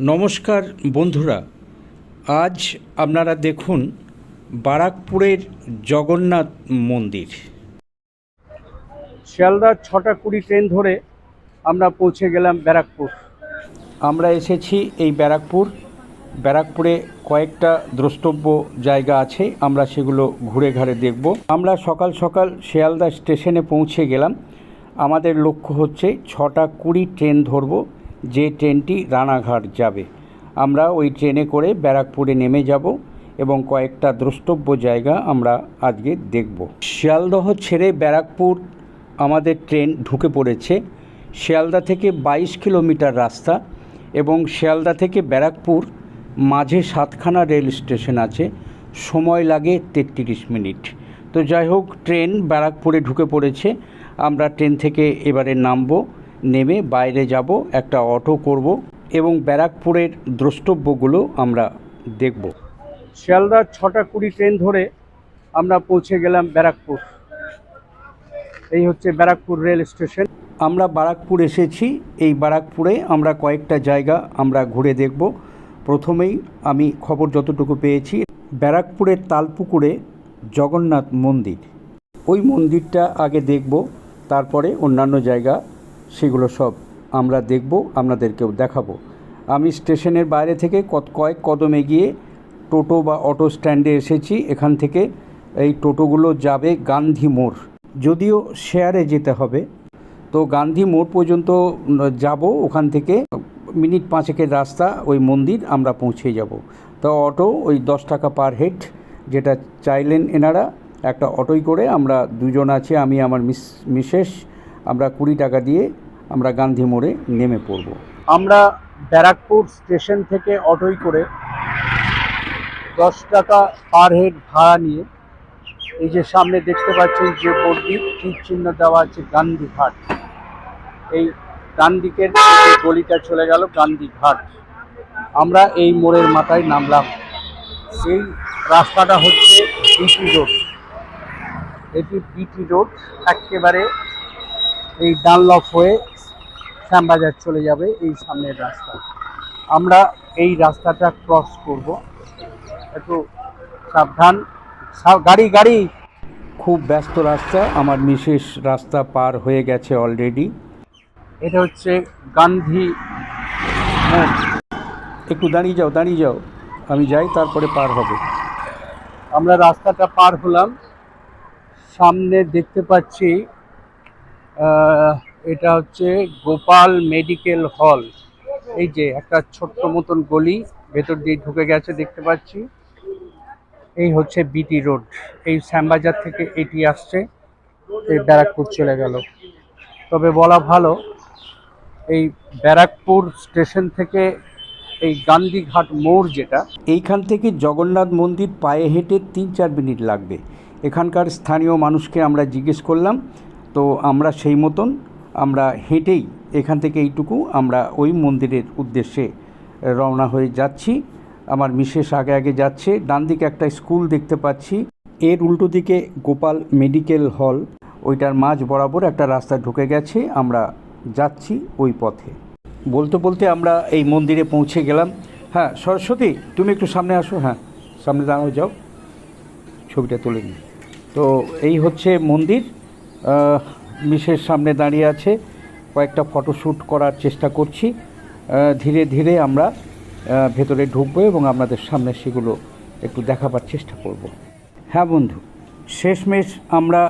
নমস্কার বন্ধুরা, আজ আপনারা দেখুন বারাকপুরের জগন্নাথ মন্দির। শিয়ালদা ছটা কুড়ি ট্রেন ধরে আমরা পৌঁছে গেলাম ব্যারাকপুর। আমরা এসেছি এই ব্যারাকপুর। ব্যারাকপুরে কয়েকটা দ্রষ্টব্য জায়গা আছে, আমরা সেগুলো ঘুরে ঘাড়ে দেখব। আমরা সকাল সকাল শিয়ালদা স্টেশনে পৌঁছে গেলাম। আমাদের লক্ষ্য হচ্ছে ছটা কুড়ি ট্রেন ধরব। যে ট্রেনটি রানাঘাট যাবে। আমরা ওই ট্রেনে করে ব্যারাকপুরে নেমে যাব এবং কয়েকটা দ্রষ্টব্য জায়গা আমরা আজকে দেখব। শিয়ালদহ ছেড়ে ব্যারাকপুর আমাদের ট্রেন ঢুকে পড়েছে। শিয়ালদা থেকে বাইশ কিলোমিটার রাস্তা এবং শিয়ালদা থেকে ব্যারাকপুর মাঝে সাতখানা রেল স্টেশন আছে। সময় লাগে তেত্রিশ মিনিট। তো যাই হোক, ট্রেন ব্যারাকপুরে ঢুকে পড়েছে। আমরা ট্রেন থেকে এবারে নামবো। নেমে বাইরে যাব, একটা অটো করব এবং ব্যারাকপুরের দ্রষ্টব্যগুলো আমরা দেখব। শিয়ালদা ছটা কুড়ি ট্রেন ধরে আমরা পৌঁছে গেলাম ব্যারাকপুর। এই হচ্ছে ব্যারাকপুর রেল স্টেশন। আমরা বারাকপুর এসেছি। এই বারাকপুরে আমরা কয়েকটা জায়গা আমরা ঘুরে দেখব। প্রথমেই আমি খবর যতটুকু পেয়েছি, ব্যারাকপুরের তালপুকুরে জগন্নাথ মন্দির। ওই মন্দিরটা আগে দেখব, তারপরে অন্যান্য জায়গা সেগুলো সব আমরা দেখব, আপনাদেরকেও দেখাবো। আমি স্টেশনের বাইরে থেকে কত, কয়েক কদমে গিয়ে টোটো বা অটো স্ট্যান্ডে এসেছি। এখান থেকে এই টোটোগুলো যাবে গান্ধী মোড়। যদিও শেয়ারে যেতে হবে। তো গান্ধী মোড় পর্যন্ত যাব, ওখান থেকে মিনিট পাঁচেকের রাস্তা, ওই মন্দির আমরা পৌঁছে যাব। তো অটো ওই দশ টাকা পার হেড, যেটা চাইলেন এনারা, একটা অটোই করে আমরা দুজন আছি, আমি, আমার মিস, মিসেস আমরা কুড়ি টাকা দিয়ে আমরা গান্ধী মোড়ে নেমে পড়ব। আমরা ব্যারাকপুর স্টেশন থেকে অটোই করে দশ টাকা পার হেড ভাড়া নিয়ে এই যে সামনে দেখতে পাচ্ছেন যে বোর্ডটি তীর চিহ্ন দেওয়া আছে গান্ধী ঘাট। এই ডান দিকের গলিটা চলে গেল গান্ধী ঘাট। আমরা এই মোড়ের মাথায় নামলাম। এই রাস্তাটা হচ্ছে বিটি রোড এটি বিটি রোড একেবারে এই ডানলপ হয়ে শ্যামবাজার চলে যাবে এই সামনের রাস্তা। আমরা এই রাস্তাটা ক্রস করব। একটু সাবধান। গাড়ি গাড়ি! খুব ব্যস্ত রাস্তা আমার মিসেস রাস্তা পার হয়ে গেছে অলরেডি এটা হচ্ছে গান্ধী একটু দাঁড়িয়ে যাও দাঁড়িয়ে যাও। আমি যাই তারপরে পার হবে। আমরা রাস্তাটা পার হলাম। সামনে দেখতে পাচ্ছি এটা হচ্ছে গোপাল মেডিকেল হল। এই যে একটা ছোট্ট মতন গলি ভেতর দিয়ে ঢুকে গেছে, দেখতে পাচ্ছি। এই হচ্ছে বিটি রোড। এই শ্যামবাজার থেকে এটি আসছে, এই ব্যারাকপুর চলে গেল। তবে বলা ভালো, এই ব্যারাকপুর স্টেশন থেকে এই গান্ধীঘাট মোড় যেটা, এইখান থেকে জগন্নাথ মন্দির পায়ে হেঁটে তিন চার মিনিট লাগবে। এখানকার স্থানীয় মানুষকে আমরা জিজ্ঞেস করলাম তো আমরা সেই মতন আমরা হেঁটেই এখান থেকে এইটুকু আমরা ওই মন্দিরের উদ্দেশ্যে রওনা হয়ে যাচ্ছি। আমার মিসেস আগে আগে যাচ্ছে। ডান দিকে একটা স্কুল দেখতে পাচ্ছি। এর উল্টো দিকে গোপাল মেডিকেল হল। ওইটার মাঝ বরাবর একটা রাস্তা ঢুকে গেছে। আমরা যাচ্ছি ওই পথে। বলতে বলতে আমরা এই মন্দিরে পৌঁছে গেলাম। হ্যাঁ সরস্বতী, তুমি একটু সামনে আসো। হ্যাঁ সামনে দাঁড়াও, যাও। ছবিটা তুলে নিই। তো এই হচ্ছে মন্দির। মিসের সামনে দাঁড়িয়ে আছে। কয়েকটা ফটোশ্যুট করার চেষ্টা করছি। ধীরে ধীরে আমরা ভেতরে ঢুকবো এবং আপনাদের সামনে সেগুলো একটু দেখাবার চেষ্টা করব। হ্যাঁ বন্ধু, শেষমেশ আমরা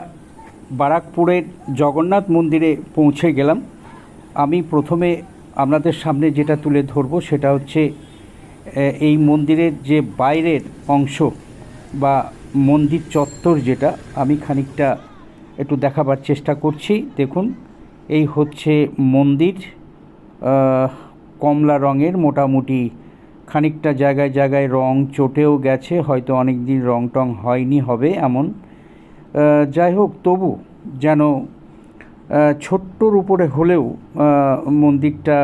বারাকপুরের জগন্নাথ মন্দিরে পৌঁছে গেলাম। আমি প্রথমে আপনাদের সামনে যেটা তুলে ধরবো সেটা হচ্ছে এই মন্দিরের যে বাইরের অংশ বা মন্দির চত্বর যেটা, আমি খানিকটা একটু দেখাবার চেষ্টা করছি। দেখুন, এই হচ্ছে মন্দির। কমলা রঙের মোটামুটি খানিকটা জায়গায় জায়গায় রং চটেও গেছে, হয়তো অনেক দিন রং টং হয়নি, হবে এমন। যাই হোক, তবু যেন ছোট্টর উপরে হলেও মন্দিরটা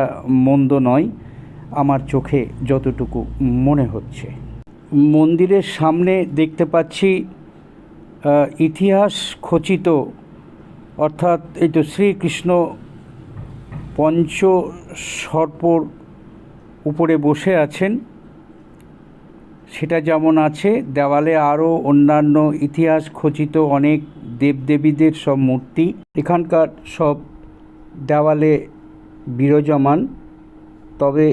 মন্দ নয়, আমার চোখে যতটুকু মনে হচ্ছে। মন্দিরের সামনে দেখতে পাচ্ছি ইতিহাস খচিত, অর্থাৎ এই তো শ্রীকৃষ্ণ পঞ্চ সর্পর উপরে বসে আছেন। সেটা যেমন আছে, দেওয়ালে আরও অন্যান্য ইতিহাস খচিত অনেক দেবদেবীদের সব মূর্তি। এখানকার সব দেওয়ালে বিরাজমান। তবে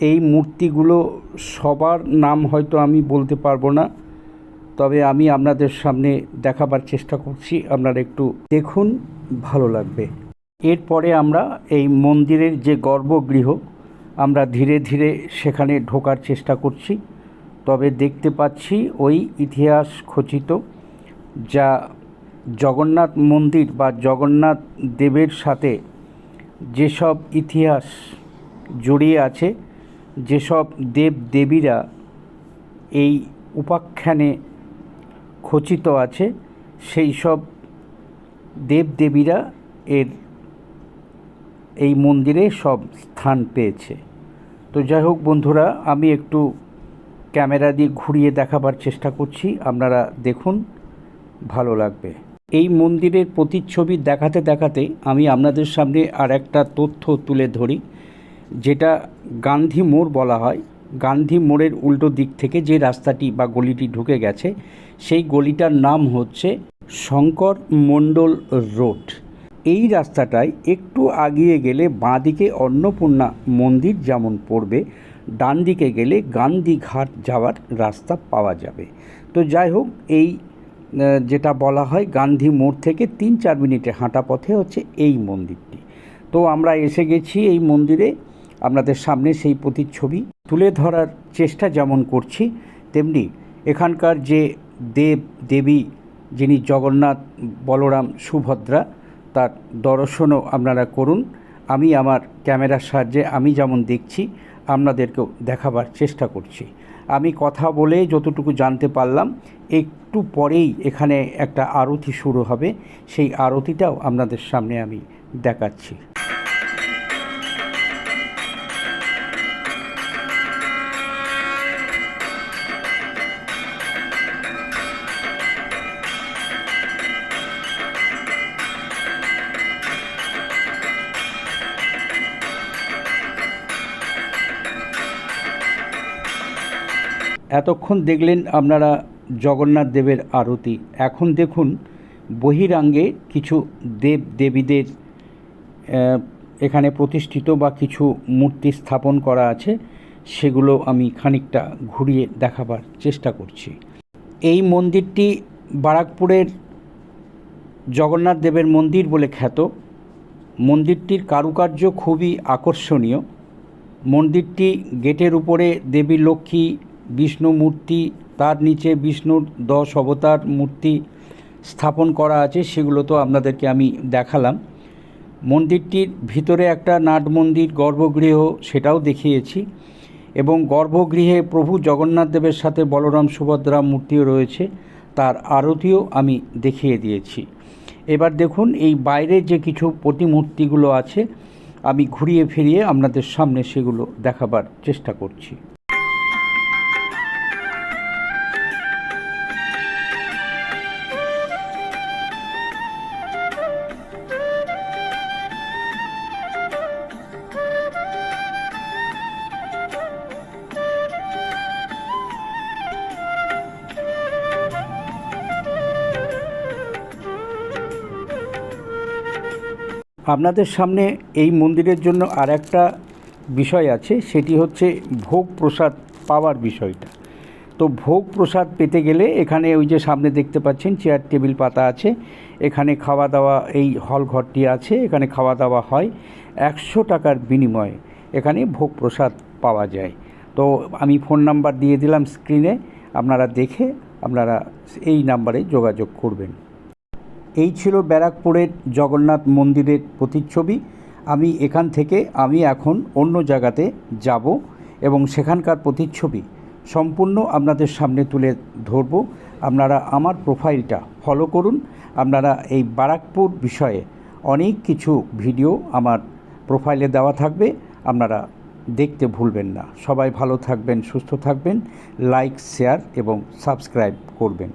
এই মূর্তিগুলো সবার নাম হয়তো আমি বলতে পারব না। তবে আমি আপনাদের সামনে দেখাবার চেষ্টা করছি। আপনারা একটু দেখুন, ভালো লাগবে। এরপরে আমরা এই মন্দিরের যে গর্ভগৃহ, আমরা ধীরে ধীরে সেখানে ঢোকার চেষ্টা করছি। তবে দেখতে পাচ্ছি ওই ইতিহাস খচিত, যা জগন্নাথ মন্দির বা জগন্নাথ দেবের সাথে যেসব ইতিহাস জড়িয়ে আছে, যেসব দেব দেবীরা এই উপাখ্যানে খচিত আছে, সেই সব দেবদেবীরা এর এই মন্দিরে সব স্থান পেয়েছে। তো যাই হোক বন্ধুরা, আমি একটু ক্যামেরা দিয়ে ঘুরিয়ে দেখাবার চেষ্টা করছি, আপনারা দেখুন, ভালো লাগবে। এই মন্দিরের প্রতিচ্ছবি দেখাতে দেখাতে আমি আপনাদের সামনে আর একটা তথ্য তুলে ধরি, যেটা গান্ধী মোড় বলা হয়। গান্ধী মোড়ের উল্টো দিক থেকে যে রাস্তাটি বা গলিটি ঢুকে গেছে, সেই গলিটার নাম হচ্ছে শঙ্কর মণ্ডল রোড। এই রাস্তাটায় একটু আগিয়ে গেলে বাঁদিকে অন্নপূর্ণা মন্দির যেমন পড়বে ডান দিকে গেলে গান্ধী ঘাট যাওয়ার রাস্তা পাওয়া যাবে। তো যাই হোক, এই যেটা বলা হয় গান্ধী মোড় থেকে তিন চার মিনিটে হাঁটা পথে হচ্ছে এই মন্দিরটি। তো আমরা এসে গেছি এই মন্দিরে। আপনাদের সামনে সেই প্রতিচ্ছবি তুলে ধরার চেষ্টা যেমন করছি, তেমনি এখানকার যে দেব দেবী যিনি জগন্নাথ বলরাম সুভদ্রা, তার দর্শনও আপনারা করুন। আমি আমার ক্যামেরার সাহায্যে আমি যেমন দেখছি, আপনাদেরকেও দেখাবার চেষ্টা করছি। আমি কথা বলে যতটুকু জানতে পারলাম, একটু পরেই এখানে একটা আরতি শুরু হবে। সেই আরতিটাও আপনাদের সামনে আমি দেখাচ্ছি। এতক্ষণ দেখলেন আপনারা জগন্নাথ দেবের আরতি। এখন দেখুন, বহিরাঙ্গে কিছু দেব দেবীদের এখানে প্রতিষ্ঠিত বা কিছু মূর্তি স্থাপন করা আছে। সেগুলো আমি খানিকটা ঘুরিয়ে দেখাবার চেষ্টা করছি। এই মন্দিরটি বারাকপুরের জগন্নাথ দেবের মন্দির বলে খ্যাত। মন্দিরটির কারুকার্য খুবই আকর্ষণীয়। মন্দিরটি গেটের উপরে দেবী লক্ষ্মী বিষ্ণু মূর্তি, তার নিচে বিষ্ণুর দশ অবতার মূর্তি স্থাপন করা আছে, সেগুলো তো আপনাদেরকে আমি দেখালাম। মন্দিরটির ভিতরে একটা নাট মন্দির, গর্ভগৃহ, সেটাও দেখিয়েছি। এবং গর্ভগৃহে প্রভু জগন্নাথ দেবের সাথে বলরাম সুভদ্রা মূর্তিও রয়েছে, তার আরতিও আমি দেখিয়ে দিয়েছি। এবার দেখুন, এই বাইরে যে কিছু প্রতিমূর্তিগুলো আছে, আমি ঘুরিয়ে ফিরিয়ে আপনাদের সামনে সেগুলো দেখাবার চেষ্টা করছি। আপনাদের সামনে এই মন্দিরের জন্য আর একটা বিষয় আছে, সেটি হচ্ছে ভোগ প্রসাদ পাওয়ার বিষয়টা। তো ভোগ প্রসাদ পেতে গেলে এখানে ওই যে সামনে দেখতে পাচ্ছেন চেয়ার, টেবিল, পাতা আছে। এখানে খাওয়া দাওয়া এই হল ঘরটি আছে, এখানে খাওয়া দাওয়া হয়। একশো টাকার বিনিময়ে এখানে ভোগ প্রসাদ পাওয়া যায়। তো আমি ফোন নাম্বার দিয়ে দিলাম স্ক্রিনে, আপনারা দেখে আপনারা এই নাম্বারে যোগাযোগ করবেন। এই ছিল ব্যারাকপুরের জগন্নাথ মন্দিরের প্রতিচ্ছবি। আমি এখান থেকে আমি এখন অন্য জায়গাতে যাব এবং সেখানকার প্রতিচ্ছবি সম্পূর্ণ আপনাদের সামনে তুলে ধরব। আপনারা আমার প্রোফাইলটা ফলো করুন। আপনারা এই বারাকপুর বিষয়ে অনেক কিছু ভিডিও আমার প্রোফাইলে দেওয়া থাকবে। আপনারা দেখতে ভুলবেন না। সবাই ভালো থাকবেন, সুস্থ থাকবেন। লাইক শেয়ার এবং সাবস্ক্রাইব করবেন।